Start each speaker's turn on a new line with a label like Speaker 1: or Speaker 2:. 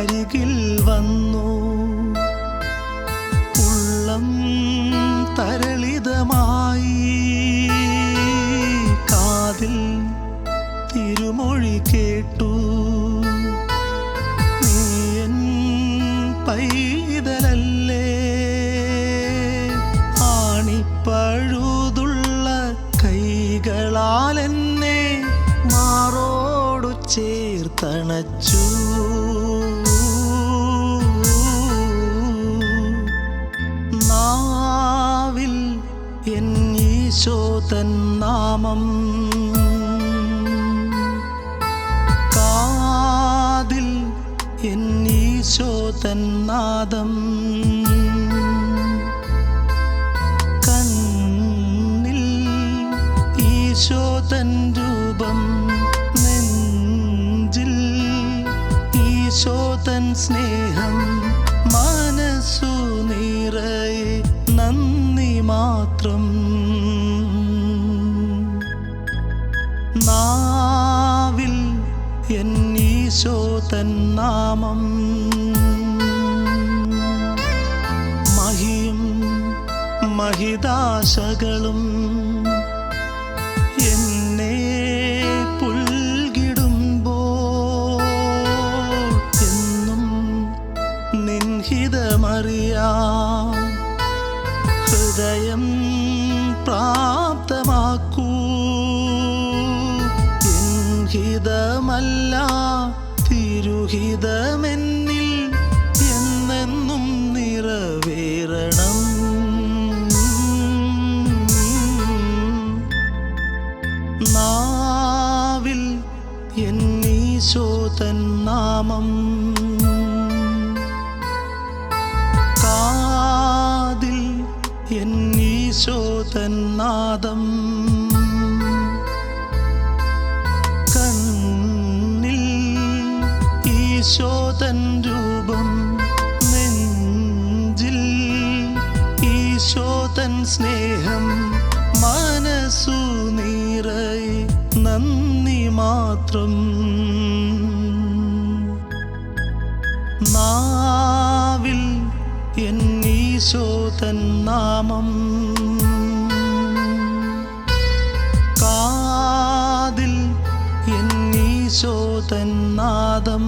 Speaker 1: അരികിൽ വന്നു. ഉള്ളം തരളിതമായി. കാതിൽ തിരുമൊഴി കേട്ടു. മാറോടു ചേർത്തണച്ചു. ഈശോ നാമം. കാതിൽ എൻ ഈശോ നാദം. കണ്ണിൽ ഈശോതൻ രൂപം. നെഞ്ചിൽ ഈശോതൻ സ്നേഹം. മനസ്സു നിറയെ നന്ദി മാത്രം. എൻ ഈശോ തൻ നാമം മഹിയും മഹിതാശകളും ഹൃദയം പ്രാപ്തമാക്കൂ തിരുഹിതമെന്നിൽ എന്നെന്നും നിറവേറണം. നാവിൽ എന്നീശോ തൻ നാമം. കാതിൽ എന്നീശോ തൻ നാദം. ഈശോ തൻ രൂപം നെഞ്ചിൽ ഈശോതൻ സ്നേഹം മനസ്സു നിറയെ നന്ദി മാത്രം. നാവിൽ എൻ ഈശോതൻ നാമം കാതിൽ നാദം